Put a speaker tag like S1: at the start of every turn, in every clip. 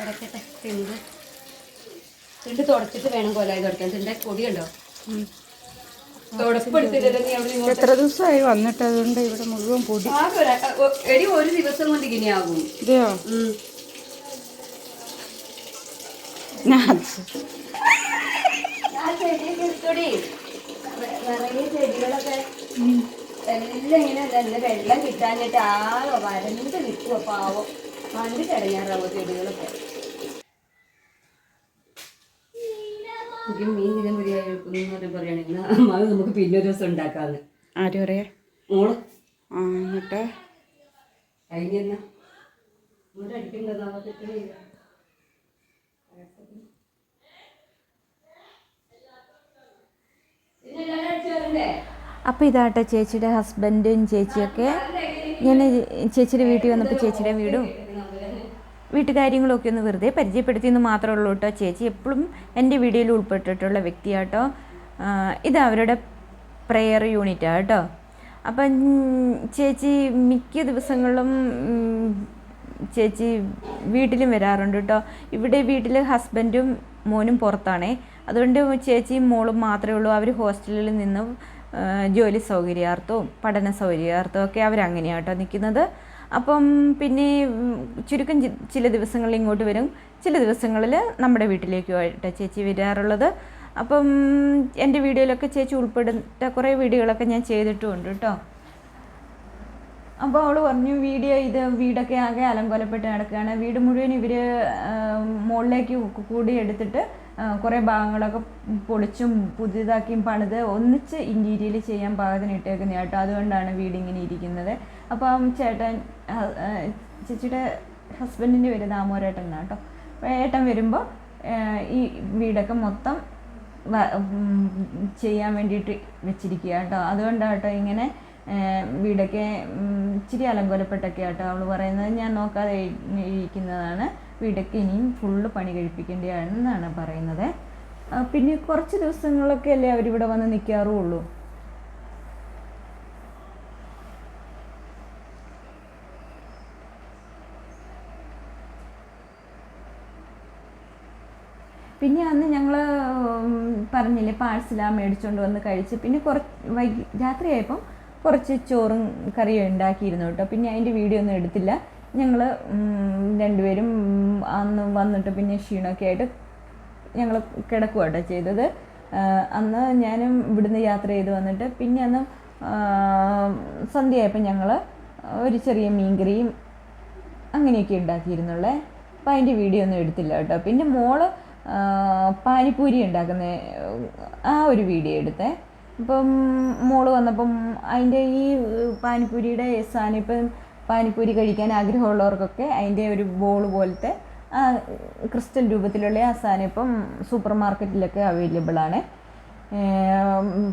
S1: ഉടക്കട്ടെ തിണ്ട്. തിണ്ട് തുടച്ചിട്ട് വേണം കൊലായി തുടക്കാൻ. തിണ്ട പൊടിയുണ്ടോ?
S2: എത്ര ദിവസമായി വന്നിട്ട് അതുകൊണ്ട് ഇവിടെ മുഴുവൻ പൊടി.
S1: എടി ഒരു ദിവസം കൊണ്ട് ഇങ്ങനെയാകും
S2: ഇതെയോ?
S1: ആ ചെടികളൊക്കെ. എല്ലാം ഇങ്ങനെ വെള്ളം കിട്ടാഞ്ഞിട്ട് ആകെ വരണ്ട് നിൽക്കുക പാവം. കണ്ടു കിടങ്ങാറാവോ ചെടികളൊക്കെ. എനിക്ക് മീൻ ദിനം മതിയായിരിക്കും പറയുകയാണെങ്കിൽ അത് നമുക്ക് പിന്നെ ഒരു ദിവസം ഉണ്ടാക്കാന്ന്.
S2: ആരും പറയാ?
S1: മോൾ.
S2: ആ എന്നിട്ട്? അപ്പോൾ ഇതാട്ടെ ചേച്ചിയുടെ ഹസ്ബൻഡും ചേച്ചിയൊക്കെ ഞാൻ ചേച്ചിയുടെ വീട്ടിൽ വന്നപ്പോൾ ചേച്ചിയുടെ വീടും വീട്ടുകാര്യങ്ങളൊക്കെ ഒന്ന് വെറുതെ പരിചയപ്പെടുത്തിയെന്ന് മാത്രമേ ഉള്ളൂ കേട്ടോ. ചേച്ചി എപ്പോഴും എന്റെ വീഡിയോയിൽ ഉൾപ്പെട്ടിട്ടുള്ള വ്യക്തിയാട്ടോ. ഇത് അവരുടെ പ്രെയർ യൂണിറ്റാണ് കേട്ടോ. അപ്പം ചേച്ചി മിക്ക ദിവസങ്ങളിലും ചേച്ചി വീട്ടിലും വരാറുണ്ട് കേട്ടോ. ഇവിടെ വീട്ടിൽ ഹസ്ബൻഡും മോനും പുറത്താണേ. അതുകൊണ്ട് ചേച്ചിയും മോളും മാത്രമേ ഉള്ളൂ. അവർ ഹോസ്റ്റലിൽ നിന്നും ജോലി സൗകര്യാർത്ഥവും പഠന സൗകര്യാർത്ഥവും ഒക്കെ അവരങ്ങനെയാണ് കേട്ടോ നിൽക്കുന്നത്. അപ്പം പിന്നെ ചുരുക്കം ചില ദിവസങ്ങളിൽ ഇങ്ങോട്ട് വരും. ചില ദിവസങ്ങളിൽ നമ്മുടെ വീട്ടിലേക്കുമായിട്ട് ചേച്ചി വരാറുള്ളത്. അപ്പം എന്റെ വീഡിയോയിലൊക്കെ ചേച്ചി ഉൾപ്പെടുത്ത കുറേ വീഡിയോകളൊക്കെ ഞാൻ ചെയ്തിട്ടുമുണ്ട് കേട്ടോ. അപ്പോൾ അവൾ പറഞ്ഞു വീഡിയോ ഇത് വീടൊക്കെ ആകെ അലങ്കോലപ്പെട്ട് നടക്കുകയാണ്. വീട് മുഴുവൻ ഇവർ മുകളിലേക്ക് കൂടി എടുത്തിട്ട് കുറേ ഭാഗങ്ങളൊക്കെ പൊളിച്ചും പുതിയതാക്കിയും പണിത് ഒന്നിച്ച് ഇന്റീരിയൽ ചെയ്യാൻ പാകത്തിന് ഇട്ടേക്കുന്ന കേട്ടോ. അതുകൊണ്ടാണ് വീട് ഇങ്ങനെ ഇരിക്കുന്നത്. അപ്പം ചേട്ടൻ ചേച്ചിയുടെ ഹസ്ബൻഡിന്റെ പേര് ദാമോരേട്ടൻ എന്നാണ് കേട്ടോ. അപ്പോൾ ഏട്ടൻ വരുമ്പോൾ ഈ വീടൊക്കെ മൊത്തം ചെയ്യാൻ വേണ്ടിയിട്ട് വെച്ചിരിക്കുക കേട്ടോ. അതുകൊണ്ടാണ് കേട്ടോ ഇങ്ങനെ വീടൊക്കെ ഇച്ചിരി അലങ്കോലപ്പെട്ടൊക്കെ കേട്ടോ അവൾ പറയുന്നത് ഞാൻ നോക്കാതെ ഇരിക്കുന്നതാണ്. വീടൊക്കെ ഇനിയും ഫുള്ള് പണി കഴിപ്പിക്കേണ്ടതാണെന്നാണ് പറയുന്നത്. പിന്നെ കുറച്ച് ദിവസങ്ങളൊക്കെ അല്ലേ അവരിവിടെ വന്ന് നിൽക്കാറുള്ളൂ പിന്നെ അന്ന് ഞങ്ങൾ പറഞ്ഞില്ലേ പാഴ്സലാ മേടിച്ചുകൊണ്ട് വന്ന് കഴിച്ച് പിന്നെ കുറച്ച് വൈകി രാത്രിയായപ്പം കുറച്ച് ചോറും കറിയും ഉണ്ടാക്കിയിരുന്നു കേട്ടോ. പിന്നെ അതിന്റെ വീഡിയോ ഒന്നും എടുത്തില്ല. ഞങ്ങൾ രണ്ടുപേരും അന്ന് വന്നിട്ട് പിന്നെ ക്ഷീണമൊക്കെ ആയിട്ട് ഞങ്ങൾ കിടക്കുക കേട്ടോ ചെയ്തത്. അന്ന് ഞാനും ഇവിടുന്ന് യാത്ര ചെയ്ത് വന്നിട്ട് പിന്നെ അന്ന് സന്ധ്യയായപ്പം ഞങ്ങൾ ഒരു ചെറിയ മീൻകറിയും അങ്ങനെയൊക്കെ ഉണ്ടാക്കിയിരുന്നുള്ളേ. അപ്പം അതിന്റെ വീഡിയോ ഒന്നും എടുത്തില്ല കേട്ടോ. പിന്നെ മോൾ പാനിപ്പൂരി ഉണ്ടാക്കുന്ന ആ ഒരു വീഡിയോ എടുത്തേ. ഇപ്പം മോൾ വന്നപ്പം അതിന്റെ ഈ പാനിപ്പൂരിയുടെ സാധനം പാനിപ്പൂരി കഴിക്കാൻ ആഗ്രഹമുള്ളവർക്കൊക്കെ അതിന്റെ ഒരു ബോൾ പോലത്തെ ആ ക്രിസ്റ്റൽ രൂപത്തിലുള്ള ആ സാധനം ഇപ്പം സൂപ്പർ മാർക്കറ്റിലൊക്കെ അവൈലബിൾ ആണ്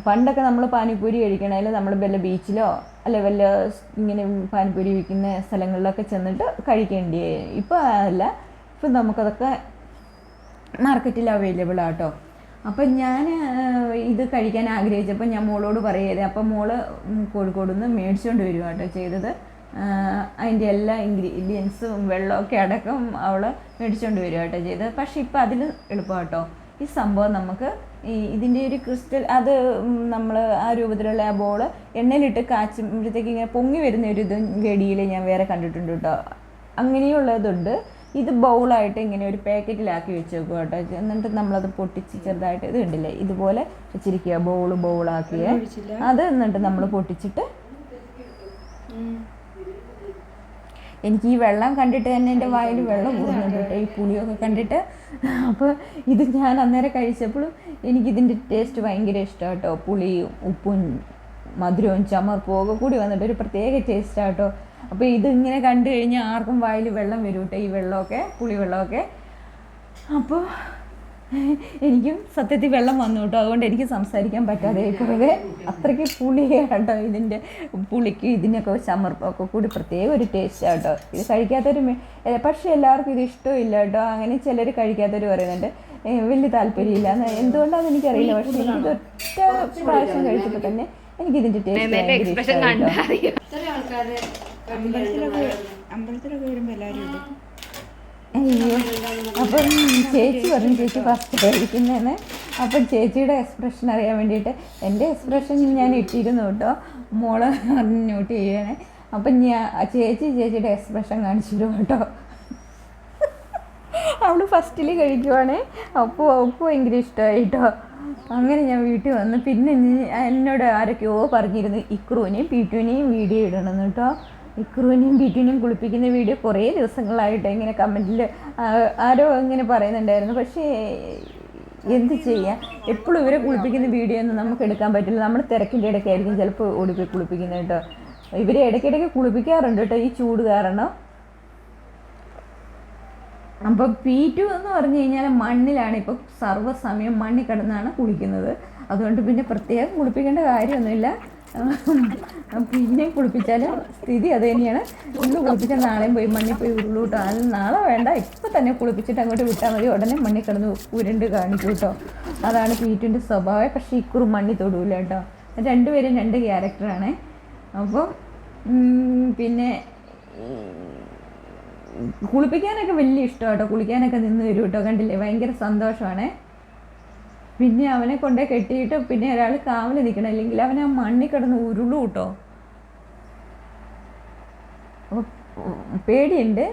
S2: പണ്ടൊക്കെ നമ്മൾ പാനിപ്പൂരി കഴിക്കണമെങ്കിൽ നമ്മൾ വല്ല ബീച്ചിലോ അല്ലെ വല്ല ഇങ്ങനെ പാനിപ്പൂരി വിൽക്കുന്ന സ്ഥലങ്ങളിലൊക്കെ ചെന്നിട്ട് കഴിക്കേണ്ടി ഇപ്പോൾ അതല്ല. ഇപ്പം നമുക്കതൊക്കെ മാർക്കറ്റിൽ അവൈലബിൾ ആട്ടോ. അപ്പം ഞാൻ ഇത് കഴിക്കാൻ ആഗ്രഹിച്ചപ്പോൾ ഞാൻ മോളോട് പറയരുത് അപ്പം മോൾ കോഴിക്കോട് നിന്ന് മേടിച്ചുകൊണ്ട് വരും കേട്ടോ ചെയ്തത് അതിന്റെ എല്ലാ ഇൻഗ്രീഡിയൻസും വെള്ളമൊക്കെ അടക്കം അവൾ മേടിച്ചുകൊണ്ട് വരും കേട്ടോ ചെയ്തത്. പക്ഷേ ഇപ്പം അതിൽ എളുപ്പമാട്ടോ ഈ സംഭവം നമുക്ക് ഈ ഇതിന്റെ ഒരു ക്രിസ്റ്റൽ അത് നമ്മൾ ആ രൂപത്തിലുള്ള ആ ബോൾ എണ്ണയിലിട്ട് കാച്ചുമ്പോഴത്തേക്ക് ഇങ്ങനെ പൊങ്ങി വരുന്ന ഒരു ഇത് ഗടിയിൽ ഞാൻ വേറെ കണ്ടിട്ടുണ്ട് കേട്ടോ. അങ്ങനെയുള്ളതുണ്ട്. ഇത് ബൗളായിട്ട് ഇങ്ങനെ ഒരു പാക്കറ്റിലാക്കി വെച്ചേക്കുക കേട്ടോ. എന്നിട്ട് നമ്മളത് പൊട്ടിച്ച് ചെറുതായിട്ട് ഇത് ഉണ്ടല്ലേ ഇതുപോലെ വെച്ചിരിക്കുക ബൗൾ ബൗളാക്കിയ. അത് എന്നിട്ട് നമ്മൾ പൊട്ടിച്ചിട്ട് എനിക്ക് ഈ വെള്ളം കണ്ടിട്ട് തന്നെ എന്റെ വായിൽ വെള്ളം പോകുന്നുണ്ട് ഈ പുളിയൊക്കെ കണ്ടിട്ട്. അപ്പോൾ ഇത് ഞാൻ അന്നേരം കഴിച്ചപ്പോഴും എനിക്കിതിന്റെ ടേസ്റ്റ് ഭയങ്കര ഇഷ്ടമാണ് കേട്ടോ. പുളിയും ഉപ്പും മധുരവും ചമർപ്പും ഒക്കെ കൂടി വന്നിട്ട് ഒരു പ്രത്യേക ടേസ്റ്റാണ് കേട്ടോ. അപ്പോൾ ഇതിങ്ങനെ ഇങ്ങനെ കണ്ടു കഴിഞ്ഞാൽ ആർക്കും വായിൽ വെള്ളം വരും കേട്ടോ ഈ വെള്ളമൊക്കെ പുളി വെള്ളമൊക്കെ അപ്പോൾ എനിക്കും സത്യത്തിൽ വെള്ളം വന്നു കേട്ടോ അതുകൊണ്ട് എനിക്ക് സംസാരിക്കാൻ പറ്റാതെ കുറേ അത്രയ്ക്ക് പുളിയാണ് കേട്ടോ ഇതിന്റെ പുളിക്ക് ഇതിനൊക്കെ ചമർപ്പൊക്കെ കൂടി പ്രത്യേക ഒരു ടേസ്റ്റാണ് കേട്ടോ. ഇത് കഴിക്കാത്തൊരു പക്ഷേ എല്ലാവർക്കും ഇത് ഇഷ്ടമില്ല കേട്ടോ. അങ്ങനെ ചിലർ കഴിക്കാത്തവർ പറയുന്നുണ്ട് വലിയ താല്പര്യമില്ല. എന്തുകൊണ്ടാണെന്ന് എനിക്കറിയില്ല പക്ഷേ എനിക്കിത് ഒറ്റ പ്രാവശ്യം കഴിച്ചപ്പോൾ തന്നെ എനിക്കിതിന്റെ ടേസ്റ്റ് ഭയങ്കര ഇഷ്ടമായി അമ്പലത്തിലൊക്കെ വരുമ്പോൾ എല്ലാവരും ഇടും അയ്യോ അപ്പം ചേച്ചി പറഞ്ഞു ചേച്ചി ഫസ്റ്റ് കഴിക്കുന്നതാണ് അപ്പം ചേച്ചിയുടെ എക്സ്പ്രഷൻ അറിയാൻ വേണ്ടിയിട്ട് എന്റെ എക്സ്പ്രഷൻ ഞാൻ ഇട്ടിരുന്നു കേട്ടോ. മോൾ നോട്ട് ചെയ്യണേ അപ്പം ഞാൻ ചേച്ചി ചേച്ചിയുടെ എക്സ്പ്രഷൻ കാണിച്ചിരുന്നു കേട്ടോ. അവൾ ഫസ്റ്റിൽ കഴിക്കുവാണേ. അപ്പോൾ അവൾക്ക് ഭയങ്കര ഇഷ്ടമായി കേട്ടോ. അങ്ങനെ ഞാൻ വീട്ടിൽ വന്നു പിന്നെ എന്നോട് ആരൊക്കെയോ പറഞ്ഞിരുന്നു. ഇക്രുവിനെയും പീറ്റുവിനെയും വീഡിയോ ഇടണം കേട്ടോ. ഇക്രുവിനെയും ബിറ്റുവിനെയും കുളിപ്പിക്കുന്ന വീഡിയോ കുറേ ദിവസങ്ങളായിട്ട് ഇങ്ങനെ കമന്റിൽ ആരോ ഇങ്ങനെ പറയുന്നുണ്ടായിരുന്നു. പക്ഷേ എന്ത് ചെയ്യാം? എപ്പോഴും ഇവരെ കുളിപ്പിക്കുന്ന വീഡിയോ ഒന്നും നമുക്ക് എടുക്കാൻ പറ്റില്ല. നമ്മൾ തിരക്കിന്റെ ഇടയ്ക്കായിരിക്കും ചിലപ്പോൾ ഓടിപ്പോയി കുളിപ്പിക്കുന്നത് കേട്ടോ. ഇവരെ ഇടയ്ക്കിടയ്ക്ക് കുളിപ്പിക്കാറുണ്ട് കേട്ടോ ഈ ചൂട് കാരണം. അപ്പോൾ പി ടു എന്ന് പറഞ്ഞു കഴിഞ്ഞാൽ മണ്ണിലാണ് ഇപ്പോൾ സർവസമയം മണ്ണിൽ കിടന്നാണ് കുളിക്കുന്നത്. അതുകൊണ്ട് പിന്നെ പ്രത്യേകം കുളിപ്പിക്കേണ്ട കാര്യമൊന്നുമില്ല. പിന്നെ കുളിപ്പിച്ചാലും സ്ഥിതി അത് തന്നെയാണ്. ഇന്ന് കുളിപ്പിച്ചാൽ നാളെയും പോയി മണ്ണിൽ പോയി ഉരുളൂട്ടോ. അത് നാളെ വേണ്ട. ഇപ്പം തന്നെ കുളിപ്പിച്ചിട്ട് അങ്ങോട്ട് വിട്ടാൽ മതി. ഉടനെ മണ്ണിൽ കിടന്ന് ഉരുണ്ട് കാണിക്കും കേട്ടോ അതാണ് പീറ്റിന്റെ സ്വഭാവം. പക്ഷേ ഇക്കുറി മണ്ണിൽ തൊടൂല കേട്ടോ രണ്ടുപേരും രണ്ട് ക്യാരക്ടറാണ് അപ്പം പിന്നെ കുളിപ്പിക്കാനൊക്കെ വലിയ ഇഷ്ടമാട്ടോ കുളിക്കാനൊക്കെ നിന്ന് വരും കേട്ടോ കണ്ടില്ലേ? ഭയങ്കര സന്തോഷമാണ്. പിന്നെ അവനെ കൊണ്ട് കെട്ടിയിട്ട് പിന്നെ ഒരാൾ കാവൽ നിൽക്കണം അല്ലെങ്കിൽ അവൻ ആ മണ്ണിൽ കിടന്ന് ഉരുളു കേട്ടോ. പേടിയുണ്ട്.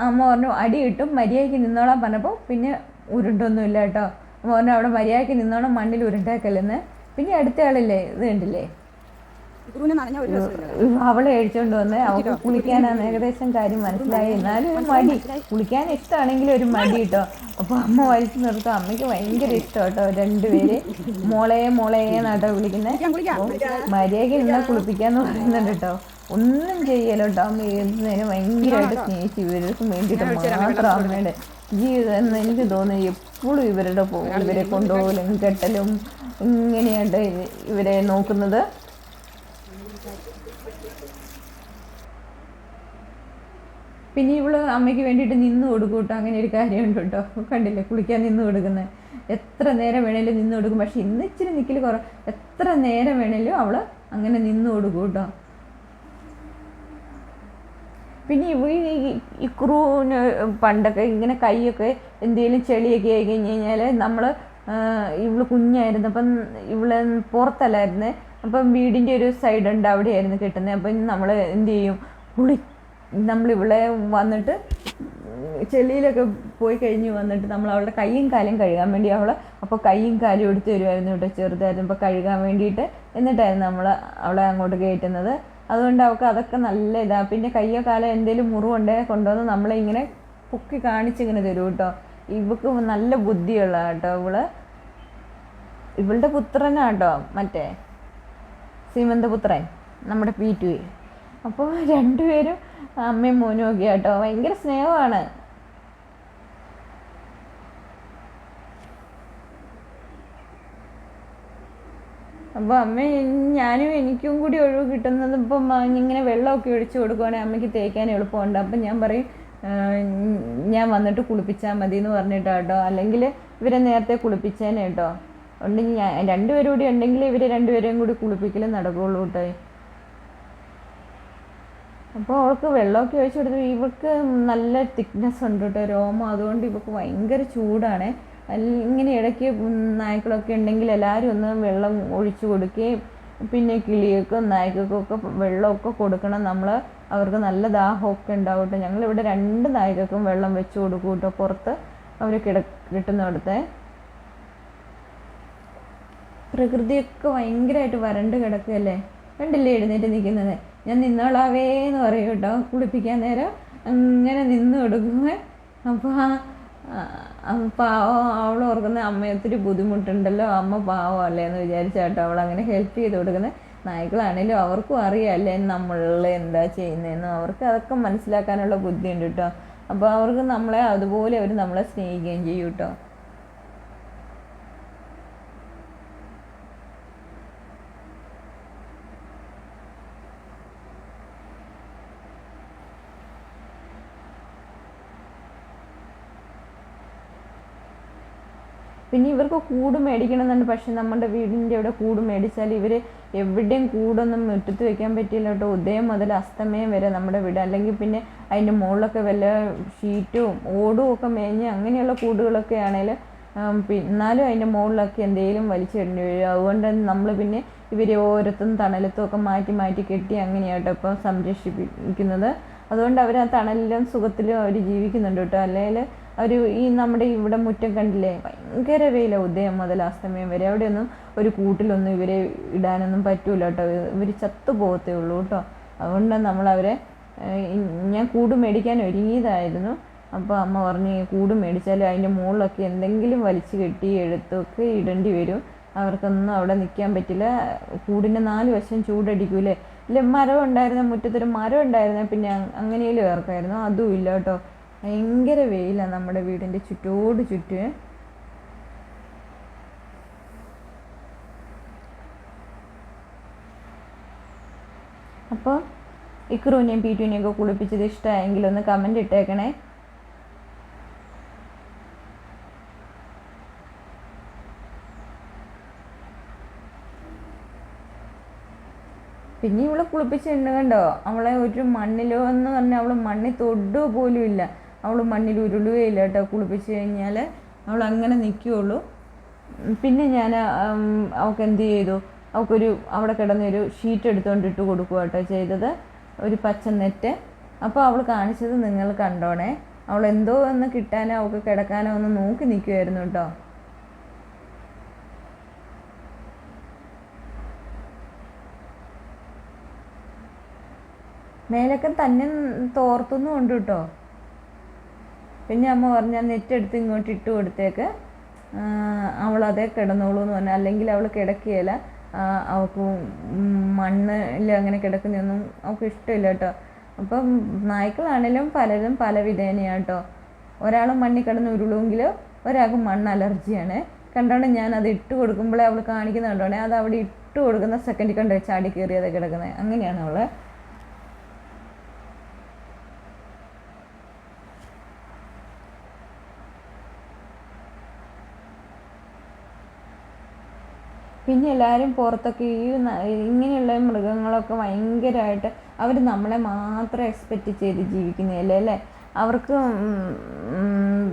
S2: അമ്മ പറഞ്ഞു അടി കിട്ടും മര്യാദയ്ക്ക് നിന്നോളാൻ പറഞ്ഞപ്പോൾ പിന്നെ ഉരുണ്ടൊന്നുമില്ല കേട്ടോ. അമ്മ പറഞ്ഞു അവിടെ മര്യാദയ്ക്ക് നിന്നോണം മണ്ണിൽ ഉരുണ്ടാക്കലെന്ന് പിന്നെ അടുത്ത ഇത് കണ്ടില്ലേ? അവളെ അഴിച്ചോണ്ട് വന്ന് അവൾക്ക് കുളിക്കാനാണ് ഏകദേശം കാര്യം മനസ്സിലായി എന്നാലും ഒരു മടി കുളിക്കാൻ ഇഷ്ടമാണെങ്കിലും ഒരു മടി കേട്ടോ അപ്പൊ അമ്മ വലിച്ചു നിർത്തും അമ്മയ്ക്ക് ഭയങ്കര ഇഷ്ടം കേട്ടോ രണ്ടുപേര് മോളെ മോളെ എന്നാട്ടോ വിളിക്കുന്നത് മര്യാദയ്ക്ക് നിന്നാ കുളിപ്പിക്കാന്ന് പറയുന്നുണ്ട് കേട്ടോ ഒന്നും ചെയ്യലോ കേട്ടോ അമ്മ എഴുതുന്നതിന് ഭയങ്കരമായിട്ട് സ്നേഹിച്ച് ഇവർക്ക് വേണ്ടിയിട്ട് അമ്മയുടെ ജീവിതം എന്ന് എനിക്ക് തോന്നുന്നു എപ്പോഴും ഇവരുടെ പോ ഇവരെ കൊണ്ടുപോകലും കെട്ടലും ഇങ്ങനെയായിട്ട് ഇവരെ നോക്കുന്നത് പിന്നെ ഇവൾ അമ്മയ്ക്ക് വേണ്ടിയിട്ട് നിന്ന് കൊടുക്കൂട്ടോ അങ്ങനെ ഒരു കാര്യമുണ്ട് കേട്ടോ. കണ്ടില്ലേ? കുളിക്കാൻ നിന്ന് കൊടുക്കുന്നത് എത്ര നേരം വേണേലും നിന്ന് കൊടുക്കും. പക്ഷെ ഇന്ന് ഇച്ചിരി നിൽക്കൽ കുറ എത്ര നേരം വേണേലും അവൾ അങ്ങനെ നിന്ന് കൊടുക്കും കേട്ടോ. പിന്നെ ഇവ ഈ ക്രൂന് പണ്ടൊക്കെ ഇങ്ങനെ കൈയൊക്കെ എന്തെങ്കിലും ചെളിയൊക്കെ ആയി കഴിഞ്ഞ് കഴിഞ്ഞാൽ നമ്മൾ ഇവൾ കുഞ്ഞായിരുന്നു. അപ്പം ഇവൾ പുറത്തല്ലായിരുന്നു. അപ്പം വീടിന്റെ ഒരു സൈഡ് ഉണ്ട് അവിടെയായിരുന്നു കിട്ടുന്നത് അപ്പം നമ്മൾ എന്ത് ചെയ്യും? കുളി നമ്മളിവളെ വന്നിട്ട് ചെളിയിലൊക്കെ പോയി കഴിഞ്ഞ് വന്നിട്ട് നമ്മൾ അവളുടെ കൈയും കാലും കഴുകാൻ വേണ്ടി അവൾ അപ്പോൾ കൈയും കാലും എടുത്ത് തരുമായിരുന്നു കേട്ടോ ചെറുതായിരുന്നു. ഇപ്പോൾ കഴുകാൻ വേണ്ടിയിട്ട് എന്നിട്ടായിരുന്നു നമ്മൾ അവളെ അങ്ങോട്ട് കയറ്റുന്നത്. അതുകൊണ്ട് അവൾക്ക് അതൊക്കെ നല്ല ഇതാണ് പിന്നെ കയ്യോ കാലോ എന്തെങ്കിലും മുറിവുണ്ടേ കൊണ്ടുവന്ന് നമ്മളെ ഇങ്ങനെ പൊക്കി കാണിച്ചിങ്ങനെ തരും കേട്ടോ. ഇവക്ക് നല്ല ബുദ്ധിയുള്ള കേട്ടോ ഇവൾ. ഇവളുടെ പുത്രനാട്ടോ മറ്റേ. സീമന്തപുത്രൻ നമ്മുടെ പി ടു അപ്പോൾ രണ്ടുപേരും അമ്മയും മോനും ഒക്കെ കേട്ടോ ഭയങ്കര സ്നേഹമാണ്. അപ്പോൾ അമ്മ ഞാനും എനിക്കും കൂടി ഒഴിവ് കിട്ടുന്നത് ഇപ്പം ഇങ്ങനെ വെള്ളമൊക്കെ ഒഴിച്ചു കൊടുക്കുവാണെങ്കിൽ അമ്മയ്ക്ക് തേക്കാൻ എളുപ്പമുണ്ട്. അപ്പം ഞാൻ പറയും ഞാൻ വന്നിട്ട് കുളിപ്പിച്ചാൽ മതി എന്ന് പറഞ്ഞിട്ടോ കേട്ടോ. അല്ലെങ്കിൽ ഇവരെ നേരത്തെ കുളിപ്പിച്ചേനെ കേട്ടോ. ഉണ്ടെങ്കിൽ ഞാൻ രണ്ടുപേരും കൂടി ഉണ്ടെങ്കിൽ ഇവരെ രണ്ടുപേരെയും കൂടി കുളിപ്പിക്കൽ നടക്കുകയുള്ളൂ കേട്ടോ. അപ്പോൾ അവൾക്ക് വെള്ളമൊക്കെ ഒഴിച്ചു കൊടുത്തു ഇവൾക്ക് നല്ല തിക്നെസ് ഉണ്ട് കേട്ടോ രോമം. അതുകൊണ്ട് ഇവൾക്ക് ഭയങ്കര ചൂടാണ്. ഇങ്ങനെ ഇടയ്ക്ക് നായ്ക്കളൊക്കെ ഉണ്ടെങ്കിൽ എല്ലാവരും ഒന്ന് വെള്ളം ഒഴിച്ചു കൊടുക്കുകയും പിന്നെ കിളികൾക്കും നായ്ക്കൾക്കും ഒക്കെ വെള്ളമൊക്കെ കൊടുക്കണം. നമ്മൾ അവർക്ക് നല്ല ദാഹമൊക്കെ ഉണ്ടാവും ഞങ്ങളിവിടെ രണ്ട് നായ്ക്കൾക്കും വെള്ളം വെച്ച് കൊടുക്കും കേട്ടോ പുറത്ത് അവർ കിട കിട്ടുന്നിടത്തെ. പ്രകൃതിയൊക്കെ ഭയങ്കരമായിട്ട് വരണ്ട് കിടക്കുകയല്ലേ കണ്ടില്ലേ എഴുന്നേറ്റ് നിൽക്കുന്നത്? ഞാൻ നിന്നോളാവേ എന്ന് പറയും കേട്ടോ. കുളിപ്പിക്കാൻ നേരം അങ്ങനെ നിന്ന് കൊടുക്കുന്ന. അപ്പോൾ പാവം അവൾ ഓർക്കുന്ന അമ്മ ഒത്തിരി ബുദ്ധിമുട്ടുണ്ടല്ലോ. അമ്മ പാവം അല്ലേ എന്ന് വിചാരിച്ചാട്ടോ അവൾ അങ്ങനെ ഹെൽപ്പ് ചെയ്ത് കൊടുക്കുന്നത് നായ്ക്കളാണേലും അവർക്കും അറിയാമല്ലേ നമ്മൾ എന്താ ചെയ്യുന്നതെന്നും അവർക്ക് അതൊക്കെ മനസ്സിലാക്കാനുള്ള ബുദ്ധിയുണ്ട് കേട്ടോ. അപ്പോൾ അവർക്ക് നമ്മളെ അതുപോലെ അവർ നമ്മളെ സ്നേഹിക്കുകയും ചെയ്യും കേട്ടോ. പിന്നെ ഇവർക്ക് കൂട് മേടിക്കണമെന്നുണ്ട്. പക്ഷെ നമ്മുടെ വീടിന്റെ അവിടെ കൂട് മേടിച്ചാൽ ഇവർ എവിടെയും കൂടൊന്നും മുറ്റത്ത് വെക്കാൻ പറ്റില്ല കേട്ടോ. ഉദയം മുതൽ അസ്തമയം വരെ നമ്മുടെ വീട്. അല്ലെങ്കിൽ പിന്നെ അതിന്റെ മുകളിലൊക്കെ വല്ല ഷീറ്റും ഓടും ഒക്കെ മേഞ്ഞ് അങ്ങനെയുള്ള കൂടുകളൊക്കെ ആണെങ്കിൽ എന്നാലും അതിന്റെ മുകളിലൊക്കെ എന്തെങ്കിലും വലിച്ചിടേണ്ടി വരും. അതുകൊണ്ട് തന്നെ നമ്മൾ പിന്നെ ഇവരെ ഓരോരുത്തും തണലത്തും ഒക്കെ മാറ്റി മാറ്റി കെട്ടി അങ്ങനെയാട്ടോ ഇപ്പം സംരക്ഷിപ്പിക്കുന്നത്. അതുകൊണ്ട് അവർ ആ തണലിലും സുഖത്തിലും അവർ ജീവിക്കുന്നുണ്ട് കേട്ടോ. അല്ലെങ്കിൽ അവർ ഈ നമ്മുടെ ഇവിടെ മുറ്റം കണ്ടില്ലേ? ഭയങ്കര വെയില ഉദയം മുതൽ അസ്തമയം വരെ. അവിടെയൊന്നും ഒരു കൂട്ടിലൊന്നും ഇവരെ ഇടാനൊന്നും പറ്റൂല കേട്ടോ. ഇവർ ചത്തു പോകത്തേ ഉള്ളൂ കേട്ടോ. അതുകൊണ്ട് നമ്മളവരെ ഞാൻ കൂട് മേടിക്കാൻ ഒരുങ്ങിയതായിരുന്നു. അപ്പോൾ അമ്മ പറഞ്ഞ് കൂട് മേടിച്ചാൽ അതിന്റെ മുകളിലൊക്കെ എന്തെങ്കിലും വലിച്ചു കെട്ടി എടുത്തൊക്കെ ഇടേണ്ടി വരും. അവർക്കൊന്നും അവിടെ നിൽക്കാൻ പറ്റില്ല. കൂടിന്റെ നാല് വശം ചൂടടിക്കൂലേ? ഇല്ല മരം ഉണ്ടായിരുന്ന മുറ്റത്തൊരു മരം ഉണ്ടായിരുന്ന പിന്നെ അങ്- അങ്ങനെയും ഇറക്കായിരുന്നു. അതും ഇല്ല കേട്ടോ. ഭയങ്കര വെയിലാണ് നമ്മുടെ വീടിന്റെ ചുറ്റോട് ചുറ്റും. അപ്പോൾ ഇക്രൂനെയും പീറ്റുവിനെയും ഒക്കെ കുളിപ്പിച്ചത് ഇഷ്ടമായെങ്കിൽ ഒന്ന് കമന്റ് ഇട്ടേക്കണേ. പിന്നെ ഇവളെ കുളിപ്പിച്ചിട്ടുണ്ട് കണ്ടോ? അവളെ ഒരു മണ്ണിലോ എന്ന് പറഞ്ഞാൽ അവൾ മണ്ണിൽ തൊടുക പോലും ഇല്ല അവൾ മണ്ണിൽ ഉരുളുകയില്ല കേട്ടോ കുളിപ്പിച്ച് കഴിഞ്ഞാൽ അവൾ അങ്ങനെ നിൽക്കുകയുള്ളൂ പിന്നെ ഞാൻ അവൾക്ക് എന്ത് ചെയ്തു? അവൾക്കൊരു അവിടെ കിടന്നൊരു ഷീറ്റ് എടുത്തുകൊണ്ട് ഇട്ട് കൊടുക്കുക കേട്ടോ ചെയ്തത്. ഒരു പച്ച നെറ്റ്. അപ്പോൾ അവൾ കാണിച്ചത് നിങ്ങൾ കണ്ടോണേ. അവൾ എന്തോ ഒന്ന് കിട്ടാനോ അവൾക്ക് കിടക്കാനോ ഒന്ന് നോക്കി നിൽക്കുമായിരുന്നു കേട്ടോ. മേലൊക്കെ തന്നെ തോർത്തുന്നുണ്ട് കേട്ടോ. പിന്നെ അമ്മ പറഞ്ഞ നെറ്റെടുത്ത് ഇങ്ങോട്ട് ഇട്ട് കൊടുത്തേക്ക്. അവൾ അതേ കിടന്നോളൂ എന്ന് പറഞ്ഞു. അല്ലെങ്കിൽ അവൾ കിടക്കുകയില്ല. അവൾക്ക് മണ്ണിൽ അങ്ങനെ കിടക്കുന്നൊന്നും അവൾക്ക് ഇഷ്ടമില്ല കേട്ടോ. അപ്പം നായ്ക്കളാണേലും പലരും പല വിധേനയാണ് കേട്ടോ. ഒരാൾ മണ്ണിൽ കിടന്ന് ഉരുളുമെങ്കിൽ ഒരാൾക്ക് മണ്ണ് അലർജിയാണ്. കണ്ടോണ്ട് ഞാൻ അത് ഇട്ട് കൊടുക്കുമ്പോഴേ അവൾ കാണിക്കുന്ന കണ്ടോണേ അത് അവിടെ ഇട്ട് കൊടുക്കുന്ന സെക്കൻഡിൽ കണ്ടോ ചാടി കയറിയത് കിടക്കുന്നത്. അങ്ങനെയാണ് അവൾ പിന്നെ എല്ലാവരും പുറത്തൊക്കെ ഈ ഇങ്ങനെയുള്ള മൃഗങ്ങളൊക്കെ ഭയങ്കരമായിട്ട് അവർ നമ്മളെ മാത്രം എക്സ്പെക്റ്റ് ചെയ്ത് ജീവിക്കുന്നതല്ലേ അല്ലേ? അവർക്ക്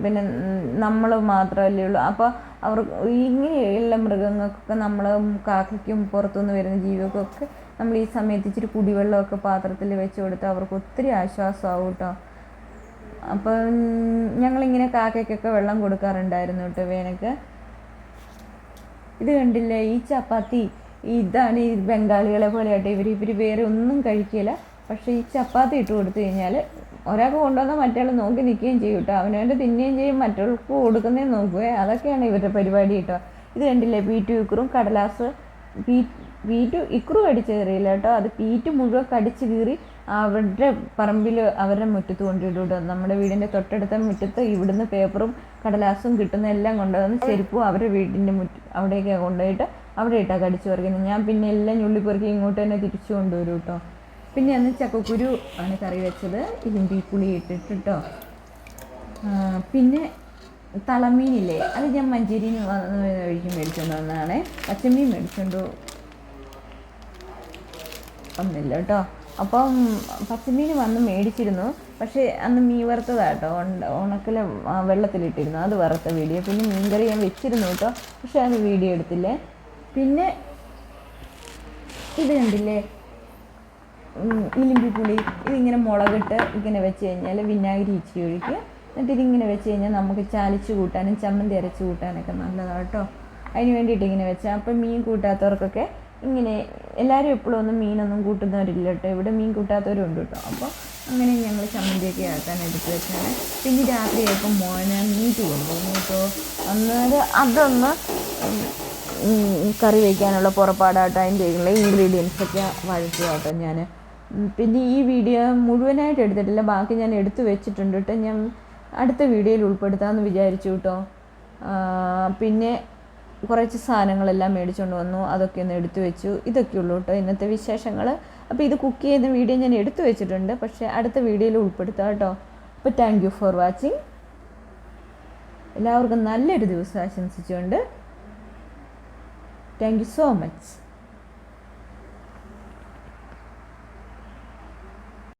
S2: പിന്നെ നമ്മൾ മാത്രമല്ലേ ഉള്ളൂ. അപ്പോൾ അവർ ഇങ്ങനെയുള്ള മൃഗങ്ങൾക്കൊക്കെ നമ്മൾ കാക്കയ്ക്കും പുറത്തുനിന്ന് വരുന്ന ജീവികൾക്കൊക്കെ നമ്മൾ ഈ സമയത്ത് ഇച്ചിരി കുടിവെള്ളമൊക്കെ പാത്രത്തിൽ വെച്ച് കൊടുത്താൽ അവർക്ക് ഒത്തിരി ആശ്വാസമാവും കേട്ടോ അപ്പം ഞങ്ങളിങ്ങനെ കാക്കയ്ക്കൊക്കെ വെള്ളം കൊടുക്കാറുണ്ടായിരുന്നു കേട്ടോ വേനൊക്കെ ഇത് കണ്ടില്ലേ? ഈ ചപ്പാത്തി. ഇതാണ് ഈ ബംഗാളികളെ പോലെ ആട്ടെ ഇവർ ഇവർ വേറെ ഒന്നും കഴിക്കില്ല. പക്ഷേ ഈ ചപ്പാത്തി ഇട്ട് കൊടുത്തു കഴിഞ്ഞാൽ ഒരാൾക്ക് കൊണ്ടുവന്നാൽ മറ്റേ നോക്കി നിൽക്കുകയും ചെയ്യും കേട്ടോ. അവനവന്റെ തിന്നുകയും ചെയ്യും മറ്റവർക്ക് കൊടുക്കുന്നതും നോക്കുകയെ അതൊക്കെയാണ് ഇവരുടെ പരിപാടി കേട്ടോ. ഇത് കണ്ടില്ലേ? പീറ്റു ഇക്കറും കടലാസ് പീ പീറ്റു ഇക്കറും കടിച്ച് കയറിയില്ല കേട്ടോ. അത് പീറ്റു മുഴുവൻ കടിച്ചു കീറി അവരുടെ പറമ്പിൽ അവരുടെ മുറ്റത്ത് കൊണ്ടിടും നമ്മുടെ വീടിന്റെ തൊട്ടടുത്ത മുറ്റത്ത് ഇവിടുന്ന് പേപ്പറും കടലാസും കിട്ടുന്ന എല്ലാം കൊണ്ടുവന്ന് ചെരുപ്പും അവരുടെ വീടിന്റെ മുറ്റ അവിടേക്ക് കൊണ്ടുപോയിട്ട് അവിടെ ഇട്ടാ കടിച്ചു പറിക്കുന്നത്. ഞാൻ പിന്നെ എല്ലാം ഞുള്ളിപ്പെറുക്കി ഇങ്ങോട്ട് തന്നെ തിരിച്ചു കൊണ്ടുവരും കേട്ടോ പിന്നെ അന്ന് ചക്കക്കുരു ആണ് കറി വെച്ചത്. ഇലിമ്പി പുളി ഇട്ടിട്ട് കേട്ടോ പിന്നെ തളമീനില്ലേ? അത് ഞാൻ മഞ്ചേരിയിൽ വന്ന് കഴിക്കും മേടിച്ചുകൊണ്ട് വന്നതാണേ. പച്ചമീൻ മേടിച്ചുകൊണ്ട് വന്നില്ല കേട്ടോ അപ്പം പച്ചമീൻ വന്ന് മേടിച്ചിരുന്നു. പക്ഷേ അന്ന് മീൻ വറുത്തതാട്ടോ. ഉണക്കൽ വെള്ളത്തിലിട്ടിരുന്നു. അത് വറുത്ത വീഡിയോ. പിന്നെ മീൻകറി ഞാൻ വെച്ചിരുന്നു കേട്ടോ. പക്ഷേ അത് വീഡിയോ എടുത്തില്ലേ? പിന്നെ ഇത് കണ്ടില്ലേ? ഇലിമ്പി പുളി. ഇതിങ്ങനെ മുളകിട്ട് ഇങ്ങനെ വെച്ച് കഴിഞ്ഞാൽ വിനാഗിരി ഇച്ചിരി ഒഴിക്കുക എന്നിട്ട് ഇതിങ്ങനെ വെച്ച് കഴിഞ്ഞാൽ നമുക്ക് ചാലിച്ച് കൂട്ടാനും ചമ്മന്തി അരച്ച് കൂട്ടാനൊക്കെ നല്ലതാണ് കേട്ടോ. അതിന് വേണ്ടിയിട്ട് ഇങ്ങനെ വെച്ചാൽ അപ്പം മീൻ കൂട്ടാത്തവർക്കൊക്കെ ഇങ്ങനെ എല്ലാവരും എപ്പോഴും ഒന്നും മീനൊന്നും കൂട്ടുന്നവരില്ല കേട്ടോ ഇവിടെ മീൻ കൂട്ടാത്തവരും ഉണ്ട് കേട്ടോ. അപ്പോൾ അങ്ങനെ ഞങ്ങൾ ചമ്മന്തിയൊക്കെ ആക്കാൻ എടുത്ത് വെച്ചാണ്. പിന്നെ രാത്രി ആയപ്പോൾ മോനെ മീറ്റ് കൊണ്ടുപോകും കേട്ടോ. അന്നേരം അതൊന്ന് കറി വയ്ക്കാനുള്ള പുറപ്പാടാട്ടോ അതിന്റെ ഇൻഗ്രീഡിയൻസ് ഒക്കെ വഴറ്റുക കേട്ടോ ഞാൻ. പിന്നെ ഈ വീഡിയോ മുഴുവനായിട്ട് എടുത്തിട്ടില്ല. ബാക്കി ഞാൻ എടുത്തു വെച്ചിട്ടുണ്ട് കേട്ടോ. ഞാൻ അടുത്ത വീഡിയോയിൽ ഉൾപ്പെടുത്താമെന്ന് വിചാരിച്ചു കേട്ടോ. പിന്നെ കുറച്ച് സാധനങ്ങളെല്ലാം മേടിച്ചുകൊണ്ട് വന്നു. അതൊക്കെ ഒന്ന് എടുത്തു വെച്ചു. ഇതൊക്കെയുള്ളൂ കേട്ടോ ഇന്നത്തെ വിശേഷങ്ങൾ അപ്പോൾ ഇത് കുക്ക് ചെയ്യുന്ന വീഡിയോ ഞാൻ എടുത്തു വെച്ചിട്ടുണ്ട്. പക്ഷേ അടുത്ത വീഡിയോയിൽ ഉൾപ്പെടുത്താം കേട്ടോ അപ്പോൾ താങ്ക് യു ഫോർ വാച്ചിങ് എല്ലാവർക്കും നല്ലൊരു ദിവസം ആശംസിച്ചുകൊണ്ട് താങ്ക് യു സോ മച്ച്